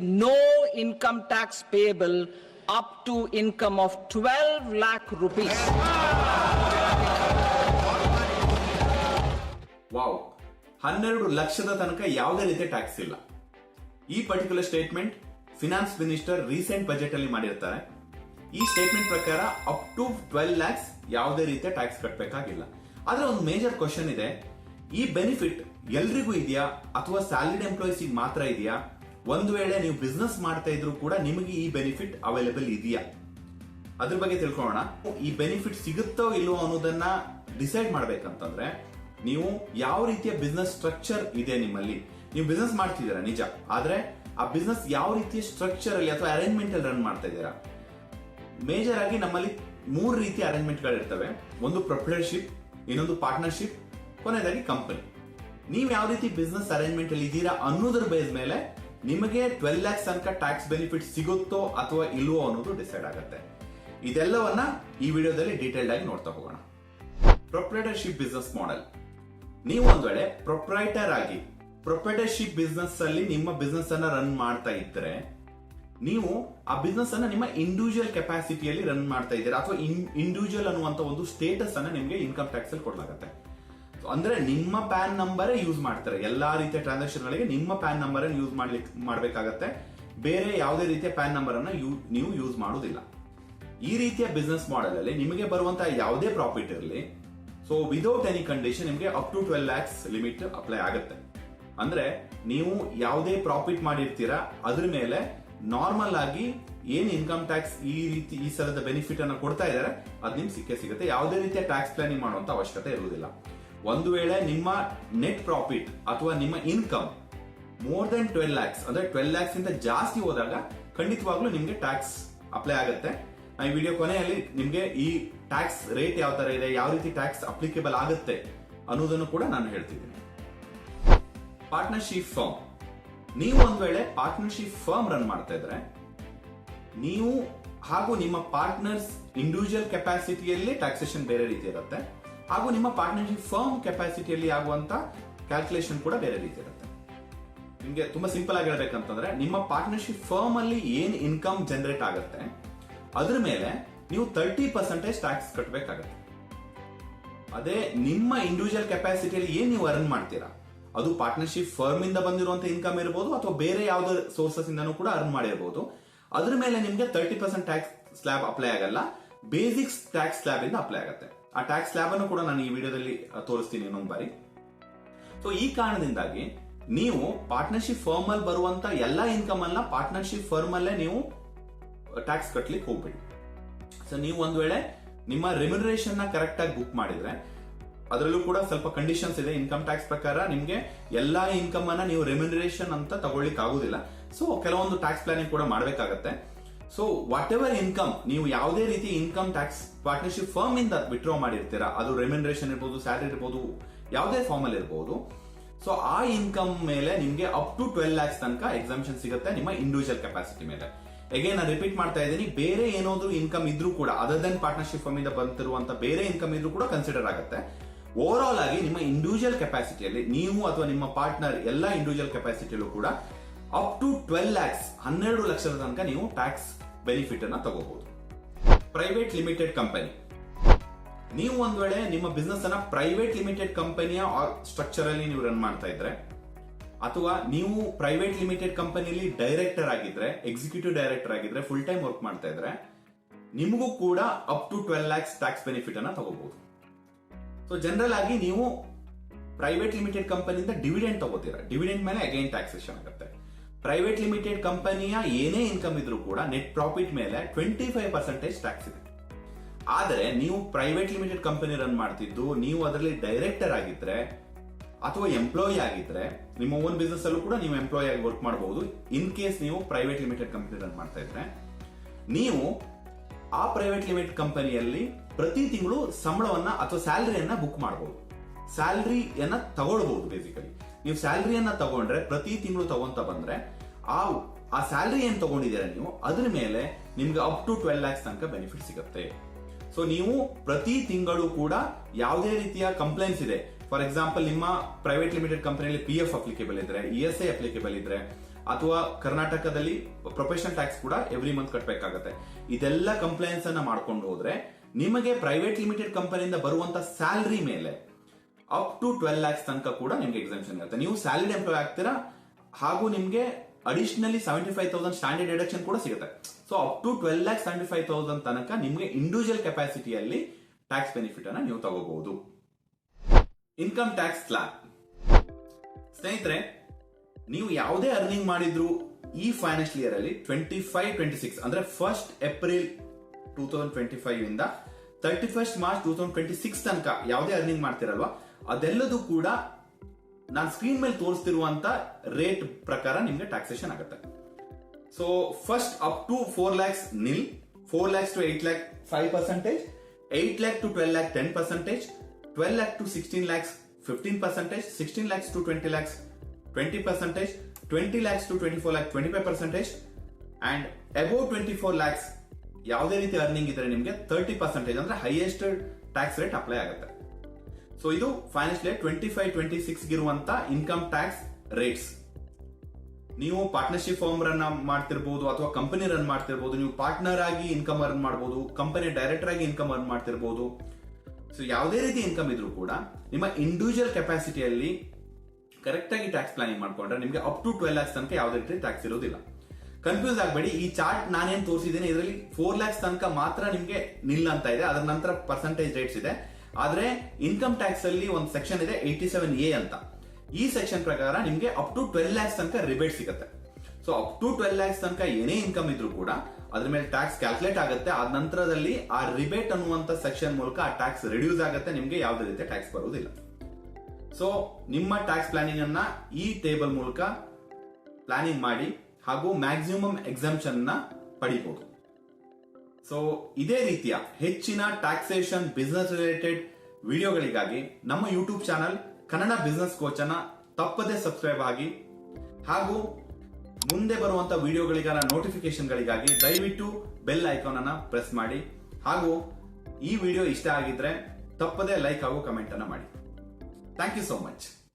no income tax payable up to income of 12 lakh rupees. Wow ಹನ್ನೆರಡು ಲಕ್ಷದ ತನಕ ಯಾವುದೇ ರೀತಿಯ ಟ್ಯಾಕ್ಸ್ ಇಲ್ಲ. ಈ particular statement finance minister recent budget ಅಲ್ಲಿ ಮಾಡಿರ್ತಾರೆ. ಈ ಸ್ಟೇಟ್ಮೆಂಟ್ ಪ್ರಕಾರ ಅಪ್ ಟು ಟ್ವೆಲ್ ಲ್ಯಾಕ್ಸ್ ಯಾವುದೇ ರೀತಿಯ ಟ್ಯಾಕ್ಸ್ ಕಟ್ಟಬೇಕಾಗಿಲ್ಲ ಆದ್ರೆ ಒಂದು ಮೇಜರ್ ಕ್ವಶನ್ ಇದೆ. ಈ ಬೆನಿಫಿಟ್ ಎಲ್ರಿಗೂ ಇದೆಯಾ ಅಥವಾ ಸ್ಯಾಲರಿಡ್ ಎಂಪ್ಲಾಯೀಸ್ ಮಾತ್ರ ಇದೆಯಾ? ಒಂದು ವೇಳೆ ನೀವು ಬಿಸ್ನೆಸ್ ಮಾಡ್ತಾ ಇದ್ರು ಕೂಡ ನಿಮಗೆ ಈ ಬೆನಿಫಿಟ್ ಅವೈಲೇಬಲ್ ಇದೆಯಾ? ಅದ್ರ ಬಗ್ಗೆ ತಿಳ್ಕೊಳ್ಳೋಣ. ಈ ಬೆನಿಫಿಟ್ ಸಿಗುತ್ತೋ ಇಲ್ವೋ ಅನ್ನೋದನ್ನ ಡಿಸೈಡ್ ಮಾಡ್ಬೇಕಂತಂದ್ರೆ, ನೀವು ಯಾವ ರೀತಿಯ ಬಿಸ್ನೆಸ್ ಸ್ಟ್ರಕ್ಚರ್ ಇದೆ ನಿಮ್ಮಲ್ಲಿ? ನೀವು ಬಿಸ್ನೆಸ್ ಮಾಡ್ತಿದ್ದೀರಾ, ನಿಜ. ಆದ್ರೆ ಆ ಬಿಸ್ನೆಸ್ ಯಾವ ರೀತಿಯ ಸ್ಟ್ರಕ್ಚರ್ ಅಲ್ಲಿ ಅಥವಾ ಅರೇಂಜ್ಮೆಂಟ್ ಅಲ್ಲಿ ರನ್ ಮಾಡ್ತಾ ಇದ್ದೀರಾ? ಮೇಜರ್ ಆಗಿ ನಮ್ಮಲ್ಲಿ ಮೂರು ರೀತಿಯ ಅರೇಂಜ್ಮೆಂಟ್ ಇರ್ತವೆ. ಒಂದು ಪ್ರೊಪ್ರೈಟರ್ಶಿಪ್ ಇನ್ನೊಂದು ಪಾರ್ಟ್ನರ್ಶಿಪ್ ಕೊನೆಯದಾಗಿ ಕಂಪನಿ ನೀವು ಯಾವ ರೀತಿ ಬಿಸ್ನೆಸ್ ಅರೇಂಜ್ಮೆಂಟ್ ಅಲ್ಲಿ ಇದ್ದೀರಾ ಅನ್ನೋದ್ರ ಬೇಸ್ ಮೇಲೆ ನಿಮಗೆ ಟ್ವೆಲ್ ಲ್ಯಾಕ್ಸ್ ತನಕ ಟ್ಯಾಕ್ಸ್ ಬೆನಿಫಿಟ್ ಸಿಗುತ್ತೋ ಅಥವಾ ಇಲ್ವೋ ಅನ್ನೋದು ಡಿಸೈಡ್ ಆಗುತ್ತೆ. ಇದೆಲ್ಲವನ್ನ ಈ ವಿಡಿಯೋದಲ್ಲಿ ಡೀಟೇಲ್ಡ್ ಆಗಿ ನೋಡ್ತಾ ಹೋಗೋಣ. ಪ್ರೊಪ್ರೈಟರ್ಶಿಪ್ ಬಿಸ್ನೆಸ್ ಮಾಡೆಲ್ ನೀವು ಒಂದ್ ವೇಳೆ ಪ್ರೊಪ್ರೈಟರ್ ಆಗಿ ಪ್ರೊಪ್ರೈಟರ್ಶಿಪ್ ಬಿಸ್ನೆಸ್ ಅಲ್ಲಿ ನಿಮ್ಮ ಬಿಸ್ನೆಸ್ ಅನ್ನ ರನ್ ಮಾಡ್ತಾ ಇದ್ರೆ, ನೀವು ಆ ಬಿಸ್ನೆಸ್ ಅನ್ನ ನಿಮ್ಮ ಇಂಡಿವಿಜುವಲ್ ಕೆಪಾಸಿಟಿಯಲ್ಲಿ ರನ್ ಮಾಡ್ತಾ ಇದ್ದೀರಾ ಅಥವಾ ಇಂಡಿವಿಜುವಲ್ ಅನ್ನುವಂತ ಒಂದು ಸ್ಟೇಟಸ್ ಅನ್ನ ನಿಮಗೆ ಇನ್ಕಮ್ ಟ್ಯಾಕ್ಸ್ ಅಲ್ಲಿ ಕೊಡಲಾಗುತ್ತೆ. ಅಂದ್ರೆ ನಿಮ್ಮ ಪ್ಯಾನ್ ನಂಬರೇ ಯೂಸ್ ಮಾಡ್ತಾರೆ. ಎಲ್ಲಾ ರೀತಿಯ ಟ್ರಾನ್ಸಾಕ್ಷನ್ ಗಳಿಗೆ ನಿಮ್ಮ ಪ್ಯಾನ್ ನಂಬರ್ ಯೂಸ್ ಮಾಡ್ಲಿಕ್ಕೆ ಮಾಡಬೇಕಾಗತ್ತೆ. ಬೇರೆ ಯಾವುದೇ ರೀತಿಯ ಪ್ಯಾನ್ ನಂಬರ್ ಅನ್ನ ನೀವು ಯೂಸ್ ಮಾಡೋದಿಲ್ಲ. ಈ ರೀತಿಯ ಬಿಸ್ನೆಸ್ ಮಾಡೆಲ್ ಅಲ್ಲಿ ನಿಮಗೆ ಬರುವಂತಹ ಯಾವುದೇ ಪ್ರಾಫಿಟ್ ಇರಲಿ ಸೊ ವಿದೌಟ್ ಎನಿ ಕಂಡೀಷನ್ ನಿಮಗೆ up to twelve lakhs limit apply ಆಗುತ್ತೆ. ಅಂದ್ರೆ ನೀವು ಯಾವುದೇ ಪ್ರಾಫಿಟ್ ಮಾಡಿರ್ತೀರಾ, ಅದ್ರ ಮೇಲೆ ನಾರ್ಮಲ್ ಆಗಿ ಏನ್ ಇನ್ಕಮ್ ಟ್ಯಾಕ್ಸ್ ಈ ರೀತಿ, ಈ ಸಲದ ಬೆನಿಫಿಟ್ ಅನ್ನು ಕೊಡ್ತಾ ಇದ್ದಾರೆ ಅದ್ ನಿಮ್ಗೆ ಸಿಕ್ಕೇ ಸಿಗುತ್ತೆ. ಯಾವುದೇ ರೀತಿಯ ಟ್ಯಾಕ್ಸ್ ಪ್ಲಾನಿಂಗ್ ಮಾಡುವಂತ ಅವಶ್ಯಕತೆ ಇರುವುದಿಲ್ಲ. ಒಂದು ವೇಳೆ ನಿಮ್ಮ ನೆಟ್ ಪ್ರಾಫಿಟ್ ಅಥವಾ ನಿಮ್ಮ income more than twelve lakhs ಅಂದ್ರೆ ಟ್ವೆಲ್ ಲ್ಯಾಕ್ಸ್ ಇಂದ ಜಾಸ್ತಿ ಹೋದಾಗ ಖಂಡಿತವಾಗ್ಲೂ ನಿಮ್ಗೆ ಟ್ಯಾಕ್ಸ್ ಅಪ್ಲೈ ಆಗುತ್ತೆ. ಈ ವಿಡಿಯೋ ಕೊನೆಯಲ್ಲಿ ನಿಮ್ಗೆ ಈ ಟ್ಯಾಕ್ಸ್ ರೇಟ್ ಯಾವ ತರ ಇದೆ, ಯಾವ ರೀತಿ ಟ್ಯಾಕ್ಸ್ ಅಪ್ಲಿಕೇಬಲ್ ಆಗುತ್ತೆ ಅನ್ನೋದನ್ನು ಕೂಡ ನಾನು ಹೇಳ್ತಿದ್ದೀನಿ. ಪಾರ್ಟ್ನರ್ಶಿಪ್ ಫರ್ಮ್ ನೀವು ಒಂದ್ ವೇಳೆ ಪಾರ್ಟ್ನರ್ಶಿಪ್ ಫರ್ಮ್ ರನ್ ಮಾಡ್ತಾ ಇದ್ರೆ, ನೀವು ಹಾಗೂ ನಿಮ್ಮ ಪಾರ್ಟ್ನರ್ಸ್ ಇಂಡಿವಿಜುವಲ್ ಕೆಪಾಸಿಟಿಯಲ್ಲಿ ಟ್ಯಾಕ್ಸೇಷನ್ ಬೇರೆ ರೀತಿ ಇರುತ್ತೆ. ಹಾಗೂ ನಿಮ್ಮ ಪಾರ್ಟ್ನರ್ಶಿಪ್ ಫರ್ಮ್ ಕೆಪಾಸಿಟಿಯಲ್ಲಿ ಆಗುವಂತ ಕ್ಯಾಲ್ಕುಲೇಷನ್ ಕೂಡ ಬೇರೆ ರೀತಿ ಇರುತ್ತೆ. ನಿಮಗೆ ತುಂಬಾ ಸಿಂಪಲ್ ಆಗಿ ಹೇಳ್ಬೇಕಂತಂದ್ರೆ, ನಿಮ್ಮ ಪಾರ್ಟ್ನರ್ಶಿಪ್ ಫರ್ಮ್ ಅಲ್ಲಿ ಏನ್ ಇನ್ಕಮ್ ಜನರೇಟ್ ಆಗುತ್ತೆ, ಅದ್ರ ಮೇಲೆ ನೀವು ತರ್ಟಿ ಪರ್ಸೆಂಟೇಜ್ ಟ್ಯಾಕ್ಸ್ ಕಟ್ಟಬೇಕಾಗುತ್ತೆ ಅದೇ ನಿಮ್ಮ ಇಂಡಿವಿಜುವಲ್ ಕೆಪಾಸಿಟಿಯಲ್ಲಿ ಏನ್ ನೀವು ಅರ್ನ್ ಮಾಡ್ತೀರಾ, ಅದು ಪಾರ್ಟ್ನರ್ಶಿಪ್ ಫರ್ಮ್ ಇಂದ ಬಂದಿರುವಂತ ಇನ್ಕಮ್ ಇರಬಹುದು ಅಥವಾ ಬೇರೆ ಯಾವುದೋ ಸೋರ್ಸಸ್ ಇಂದನೂ ಕೂಡ ಅರ್ನ್ ಮಾಡಿರಬಹುದು ಅದ್ರ ಮೇಲೆ ನಿಮಗೆ thirty percent tax slab apply ಆಗಲ್ಲ ಬೇಸಿಕ್ಸ್ ಟ್ಯಾಕ್ಸ್ ಸ್ಲ್ಯಾಬ್ ಇಂದ ಅಪ್ಲೈ ಆಗುತ್ತೆ. ಆ ಟ್ಯಾಕ್ಸ್ ಸ್ಲ್ಯಾಬ್ ಅನ್ನು ಕೂಡ ನಾನು ಈ ವಿಡಿಯೋದಲ್ಲಿ ತೋರಿಸ್ತೀನಿ ಇನ್ನೊಂದು ಬಾರಿ. ಸೊ ಈ ಕಾರಣದಿಂದಾಗಿ ನೀವು ಪಾರ್ಟ್ನರ್ಶಿಪ್ ಫರ್ಮ್ ಅಲ್ಲಿ ಬರುವಂತ ಎಲ್ಲಾ ಇನ್ಕಮ್ ಅನ್ನ ಪಾರ್ಟ್ನರ್ಶಿಪ್ ಫರ್ಮ್ ಅಲ್ಲೇ ನೀವು ಟ್ಯಾಕ್ಸ್ ಕಟ್ಲಿಕ್ಕೆ ಹೋಗ್ಬೇಡಿ. ಸೊ ನೀವು ಒಂದ್ ವೇಳೆ ನಿಮ್ಮ ರೆಮ್ಯುನರೇಷನ್ನ ಕರೆಕ್ಟ್ ಆಗಿ ಬುಕ್ ಮಾಡಿದ್ರೆ, ಅದರಲ್ಲೂ ಕೂಡ ಸ್ವಲ್ಪ ಕಂಡೀಷನ್ಸ್ ಇದೆ ಇನ್ಕಮ್ ಟ್ಯಾಕ್ಸ್ ಪ್ರಕಾರ ನಿಮಗೆ ಎಲ್ಲಾ ಇನ್ಕಮ್ ಅನ್ನ ನೀವು ರೆಮ್ಯುನರೇಷನ್ ಅಂತ ತಗೊಳ್ಳಿಕ್ ಆಗುದಿಲ್ಲ ಸೊ ಕೆಲವೊಂದು ಟ್ಯಾಕ್ಸ್ ಪ್ಲಾನಿಂಗ್ ಕೂಡ ಮಾಡಬೇಕಾಗತ್ತೆ. ಸೊ ವಾಟ್ ಎವರ್ ಇನ್ಕಮ್ ನೀವು ಯಾವುದೇ ರೀತಿ ಇನ್ಕಮ್ ಟ್ಯಾಕ್ಸ್ ಪಾರ್ಟ್ನರ್ಶಿಪ್ ಫರ್ಮ್ ಇಂದ ವಿಡ್ರಾ ಮಾಡಿರ್ತೀರಾ, ಅದು ರೆಮ್ಯುನರೇಷನ್ ಇರ್ಬೋದು ಸ್ಯಾಲರಿ ಇರ್ಬೋದು, ಯಾವುದೇ ಫಾರ್ಮ್ ಅಲ್ಲಿ ಇರ್ಬೋದು. ಸೊ ಆ ಇನ್ಕಮ್ ಮೇಲೆ ನಿಮಗೆ ಅಪ್ ಟು ಟ್ವೆಲ್ ಲ್ಯಾಕ್ಸ್ ತನಕ ಎಕ್ಸಾಮಿಷನ್ ಸಿಗುತ್ತೆ ನಿಮ್ಮ ಇಂಡಿವಿಜುವಲ್ ಕೆಪಾಸಿಟಿ ಮೇಲೆ. ಅಗೇನ್ ನಾನು ರಿಪೀಟ್ ಮಾಡ್ತಾ ಇದ್ದೀನಿ, ಬೇರೆ ಏನಾದರೂ ಇನ್ಕಮ್ ಇದ್ರೂ ಕೂಡ ಅದರ್ ದನ್ ಪಾರ್ಟ್ನರ್ಶಿಪ್ ಫರ್ಮ್ ಇಂದ ಬಂತಿರುವಂತ ಬೇರೆ ಇನ್ಕಮ್ ಇದ್ರೂ ಕೂಡ ಕನ್ಸಿಡರ್ ಆಗುತ್ತೆ. ಓವರ್ ಆಲ್ ಆಗಿ ನಿಮ್ಮ ಇಂಡಿವಿಜುವಲ್ ಕೆಪಾಸಿಟಿಯಲ್ಲಿ ನೀವು ಅಥವಾ ನಿಮ್ಮ ಪಾರ್ಟ್ನರ್ ಎಲ್ಲ ಇಂಡಿವಿಜುವಲ್ ಕೆಪಾಸಿಟಿಯಲ್ಲೂ ಕೂಡ ಅಪ್ ಟು ಟ್ವೆಲ್ ಲ್ಯಾಕ್ಸ್ ಹನ್ನೆರಡು ಲಕ್ಷದ ತನಕ ನೀವು ಟ್ಯಾಕ್ಸ್ ಬೆನಿಫಿಟ್ ಅನ್ನ ತಗೋಬಹುದು ಪ್ರೈವೇಟ್ ಲಿಮಿಟೆಡ್ ಕಂಪನಿ ನೀವು ಒಂದ್ ವೇಳೆ ನಿಮ್ಮ ಬಿಸ್ನೆಸ್ ಅನ್ನ ಪ್ರೈವೇಟ್ ಲಿಮಿಟೆಡ್ ಕಂಪನಿಯ ಸ್ಟ್ರಕ್ಚರ್ ಅಲ್ಲಿ ನೀವು ರನ್ ಮಾಡ್ತಾ ಇದ್ರೆ, ಅಥವಾ ನೀವು ಪ್ರೈವೇಟ್ ಲಿಮಿಟೆಡ್ ಕಂಪನಿಯಲ್ಲಿ ಡೈರೆಕ್ಟರ್ ಆಗಿದ್ರೆ ಎಕ್ಸಿಕ್ಯೂಟಿವ್ ಡೈರೆಕ್ಟರ್ ಆಗಿದ್ರೆ ಫುಲ್ ಟೈಮ್ ವರ್ಕ್ ಮಾಡ್ತಾ ಇದ್ರೆ, ನಿಮಗೂ ಕೂಡ up to twelve lakhs tax benefit ಅನ್ನ ತಗೋಬಹುದು ಸೊ ಜನರಲ್ ಆಗಿ ನೀವು ಪ್ರೈವೇಟ್ ಲಿಮಿಟೆಡ್ ಕಂಪನಿಯಿಂದ ಡಿವಿಡೆಂಡ್ ತಗೋತೀರಾ. ಡಿವಿಡೆಂಡ್ ಮೇಲೆ ಅಗೈನ್ ಟ್ಯಾಕ್ಸೇಷನ್ ಆಗುತ್ತೆ. ಪ್ರೈವೇಟ್ ಲಿಮಿಟೆಡ್ ಕಂಪನಿಯ ಏನೇ ಇನ್ಕಮ್ ಇದ್ರೂ ಕೂಡ ನೆಟ್ ಪ್ರಾಫಿಟ್ ಮೇಲೆ ಟ್ವೆಂಟಿ ಫೈವ್ ಪರ್ಸೆಂಟೇಜ್ ಟ್ಯಾಕ್ಸ್ ಇದೆ. ಆದರೆ ನೀವು ಪ್ರೈವೇಟ್ ಲಿಮಿಟೆಡ್ ಕಂಪನಿ ರನ್ ಮಾಡ್ತಿದ್ದು, ನೀವು ಅದರಲ್ಲಿ ಡೈರೆಕ್ಟರ್ ಆಗಿದ್ರೆ ಅಥವಾ ಎಂಪ್ಲಾಯಿ ಆಗಿದ್ರೆ ನಿಮ್ಮ ಓನ್ ಬಿಸ್ನೆಸ್ ಅಲ್ಲೂ ಕೂಡ ನೀವು ಎಂಪ್ಲಾಯಿ ಆಗಿ ವರ್ಕ್ ಮಾಡಬಹುದು ಇನ್ ಕೇಸ್ ನೀವು ಪ್ರೈವೇಟ್ ಲಿಮಿಟೆಡ್ ಕಂಪನಿ ರನ್ ಮಾಡ್ತಾ ಇದ್ರೆ, ನೀವು ಆ ಪ್ರೈವೇಟ್ ಲಿಮಿಟೆಡ್ ಕಂಪನಿಯಲ್ಲಿ ಪ್ರತಿ ತಿಂಗಳು ಸಂಬಳವನ್ನ ಅಥವಾ ಸ್ಯಾಲರಿಯನ್ನ ಬುಕ್ ಮಾಡಬಹುದು ಸ್ಯಾಲರಿಯನ್ನ ತಗೊಳ್ಬಹುದು ಬೇಸಿಕಲಿ ನೀವು ಸ್ಯಾಲ್ರಿಯನ್ನ ತಗೊಂಡ್ರೆ ಪ್ರತಿ ತಿಂಗಳು ತಗೊಂತ ಬಂದ್ರೆ ಆ ಆ ಸ್ಯಾಲ್ರಿ ಏನ್ ತಗೊಂಡಿದ್ದೀರ ನೀವು, ಅದ್ರ ಮೇಲೆ ನಿಮ್ಗೆ ಅಪ್ ಟು ಟ್ವೆಲ್ ಲ್ಯಾಕ್ಸ್ ತನಕ ಬೆನಿಫಿಟ್ ಸಿಗುತ್ತೆ. ಸೊ ನೀವು ಪ್ರತಿ ತಿಂಗಳು ಕೂಡ ಯಾವುದೇ ರೀತಿಯ ಕಂಪ್ಲೇಂಟ್ಸ್ ಇದೆ. ಫಾರ್ ಎಕ್ಸಾಂಪಲ್ ನಿಮ್ಮ ಪ್ರೈವೇಟ್ ಲಿಮಿಟೆಡ್ ಕಂಪನಿಯಲ್ಲಿ ಪಿ ಎಫ್ ಅಪ್ಲಿಕೇಬಲ್ ಇದ್ರೆ ಇ ಎಸ್ ಐ ಅಪ್ಲಿಕೇಬಲ್ ಇದ್ರೆ, ಅಥವಾ ಕರ್ನಾಟಕದಲ್ಲಿ ಪ್ರೊಫೆಷನಲ್ ಟ್ಯಾಕ್ಸ್ ಕೂಡ ಎವ್ರಿ ಮಂತ್ ಕಟ್ಟಬೇಕಾಗತ್ತೆ ಇದೆಲ್ಲ ಕಂಪ್ಲೇಂಟ್ಸ್ ಅನ್ನ ಮಾಡ್ಕೊಂಡು ಹೋದ್ರೆ ನಿಮಗೆ ಪ್ರೈವೇಟ್ ಲಿಮಿಟೆಡ್ ಕಂಪನಿಯಿಂದ ಬರುವಂತ ಸ್ಯಾಲ್ರಿ ಮೇಲೆ ಅಪ್ ಟು ಟ್ವೆಲ್ ಲ್ಯಾಕ್ಸ್ ತನಕ ಕೂಡ ನಿಮ್ಗೆ ಎಕ್ಸಾಮ್ಷನ್ ಇರುತ್ತೆ. ನೀವು ಸ್ಯಾಲರಿ ಎಂಪ್ಲಾಯ್ ಆಗ್ತೀರಾ? ಹಾಗೂ ನಿಮಗೆ additionally seventy five thousand standard deduction ಕೂಡ ಸಿಗುತ್ತೆ. So up to twelve lakhs seventy five thousand ತನಕ ನಿಮಗೆ ಇಂಡಿವಿಜುವಲ್ ಕೆಪಾಸಿಟಿಯಲ್ಲಿ ಟ್ಯಾಕ್ಸ್ ಬೆನಿಫಿಟ್ ಅನ್ನ ನೀವು ತಗೋಬಹುದು. ಇನ್ಕಮ್ ಟ್ಯಾಕ್ಸ್ ಸ್ಲಾಬ್ ಸ್ನೇಹಿತರೆ, ನೀವು ಯಾವುದೇ ಅರ್ನಿಂಗ್ ಮಾಡಿದ್ರು ಈ ಫೈನಾನ್ಷಿಯಲ್ ಇಯರ್ ಅಲ್ಲಿ ಟ್ವೆಂಟಿ ಫೈವ್ ಟ್ವೆಂಟಿ ಸಿಕ್ಸ್ ಅಂದ್ರೆ first April two thousand twenty five ಇಂದ thirty first March two thousand twenty six ತನಕ ಯಾವುದೇ ಅರ್ನಿಂಗ್ ಮಾಡ್ತಿರಲ್ವಾ? ಅದೆಲ್ಲದೂ ಕೂಡ ನಾನು ಸ್ಕ್ರೀನ್ ಮೇಲೆ ತೋರಿಸ್ತಿರುವಂತ ರೇಟ್ ಪ್ರಕಾರ ನಿಮ್ಗೆ ಟ್ಯಾಕ್ಸೇಷನ್ ಆಗುತ್ತೆ. So first up to four lakhs nil four lakhs to eight lakh five percentage eight lakh to twelve lakh ten percentage twelve lakh to sixteen lakhs fifteen percentage sixteen lakhs to twenty lakhs twenty percentage twenty lakhs to twenty four lakh twenty five percentage and above twenty four lakhs ಯಾವುದೇ ರೀತಿ earning ಇದ್ರೆ ನಿಮಗೆ thirty percentage ಅಂದ್ರೆ highest tax rate apply ಆಗುತ್ತೆ. So ಇದು financial twenty five twenty six ಇರುವಂತ income tax rates ನೀವು partnership firm run ಮಾಡ್ತಿರ್ಬೋದು ಅಥವಾ ಕಂಪನಿ ರನ್ ಮಾಡ್ತಿರ್ಬೋದು. ನೀವು ಪಾರ್ಟ್ನರ್ ಆಗಿ ಇನ್ಕಮ್ ಅರ್ನ್ ಮಾಡ್ಬೋದು ಕಂಪನಿ ಡೈರೆಕ್ಟರ್ ಆಗಿ ಇನ್ಕಮ್ ಅರ್ನ್ ಮಾಡ್ತಿರ್ಬೋದು. ಸೊ ಯಾವುದೇ ರೀತಿ ಇನ್ಕಮ್ ಇದ್ರೂ ಕೂಡ ನಿಮ್ಮ ಇಂಡಿವಿಜುವಲ್ ಕೆಪಾಸಿಟಿಯಲ್ಲಿ ಕರೆಕ್ಟ್ ಆಗಿ ಟ್ಯಾಕ್ಸ್ ಪ್ಲಾನಿಂಗ್ ಮಾಡ್ಕೊಂಡ್ರೆ ನಿಮಗೆ ಅಪ್ ಟು ಟ್ವೆಲ್ ಲ್ಯಾಕ್ಸ್ ತನಕ ಯಾವುದೇ ರೀತಿ ಟ್ಯಾಕ್ಸ್ ಇರೋದಿಲ್ಲ. ಕನ್ಫ್ಯೂಸ್ ಆಗಬೇಡಿ. ಈ ಚಾರ್ಟ್ ನಾನೇನು ತೋರಿಸಿದ್ದೀನಿ, ಇದರಲ್ಲಿ ಫೋರ್ ಲ್ಯಾಕ್ಸ್ ತನಕ ಮಾತ್ರ ನಿಮಗೆ ನಿಲ್ ಅಂತ ಇದೆ. ಅದರ ನಂತರ ಪರ್ಸೆಂಟೇಜ್ ರೇಟ್ಸ್ ಇದೆ. ಆದ್ರೆ ಇನ್ಕಮ್ ಟ್ಯಾಕ್ಸ್ ಅಲ್ಲಿ ಒಂದು ಸೆಕ್ಷನ್ ಇದೆ ಏಯ್ಟಿ ಸೆವೆನ್ ಎ ಅಂತ. ಈ ಸೆಕ್ಷನ್ ಪ್ರಕಾರ ನಿಮಗೆ ಅಪ್ ಟು ಟ್ವೆಲ್ ಲ್ಯಾಕ್ಸ್ ತನಕ ರಿಬೇಟ್ ಸಿಗುತ್ತೆ. So up to twelve lakhs ತನಕ ಏನೇ ಇನ್ಕಮ್ ಇದ್ರೂ ಕೂಡ ಅದ್ರ ಮೇಲೆ ಟ್ಯಾಕ್ಸ್ ಕ್ಯಾಲ್ಕುಲೇಟ್ ಆಗುತ್ತೆ. ಆ ನಂತರದಲ್ಲಿ ಆ ರಿಬೇಟ್ ಅನ್ನುವಂತ ಸೆಕ್ಷನ್ ಮೂಲಕ ಆ ಟ್ಯಾಕ್ಸ್ ರಿಡ್ಯೂಸ್ ಆಗುತ್ತೆ. ನಿಮಗೆ ಯಾವುದೇ ರೀತಿಯ ಟ್ಯಾಕ್ಸ್ ಬರುವುದಿಲ್ಲ. ಸೊ ನಿಮ್ಮ ಟ್ಯಾಕ್ಸ್ ಪ್ಲಾನಿಂಗ್ ಅನ್ನ ಈ ಟೇಬಲ್ ಮೂಲಕ ಪ್ಲಾನಿಂಗ್ ಮಾಡಿ ಹಾಗೂ ಮ್ಯಾಕ್ಸಿಮಮ್ ಎಕ್ಸಾಮ್ಷನ್ನ ಪಡಿಬಹುದು ಸೊ ಇದೇ ರೀತಿಯ ಹೆಚ್ಚಿನ ಟ್ಯಾಕ್ಸೇಷನ್ ಬಿಸ್ನೆಸ್ ರಿಲೇಟೆಡ್ ವಿಡಿಯೋಗಳಿಗಾಗಿ ನಮ್ಮ YouTube channel Kannada business coach ಅನ್ನ ತಪ್ಪದೆ ಸಬ್ಸ್ಕ್ರೈಬ್ ಆಗಿ ಹಾಗೂ ಮುಂದೆ ಬರುವಂತ ವಿಡಿಯೋಗಳಿಗಾನ ನೋಟಿಫಿಕೇಶನ್ಗಳಿಗಾಗಿ ದಯವಿಟ್ಟು ಬೆಲ್ ಐಕಾನ್ ಅನ್ನ ಪ್ರೆಸ್ ಮಾಡಿ ಹಾಗೂ ಈ ವಿಡಿಯೋ ಇಷ್ಟ ಆಗಿದ್ರೆ ತಪ್ಪದೆ ಲೈಕ್ ಹಾಗೂ ಕಮೆಂಟ್ ಅನ್ನ ಮಾಡಿ. Thank you so much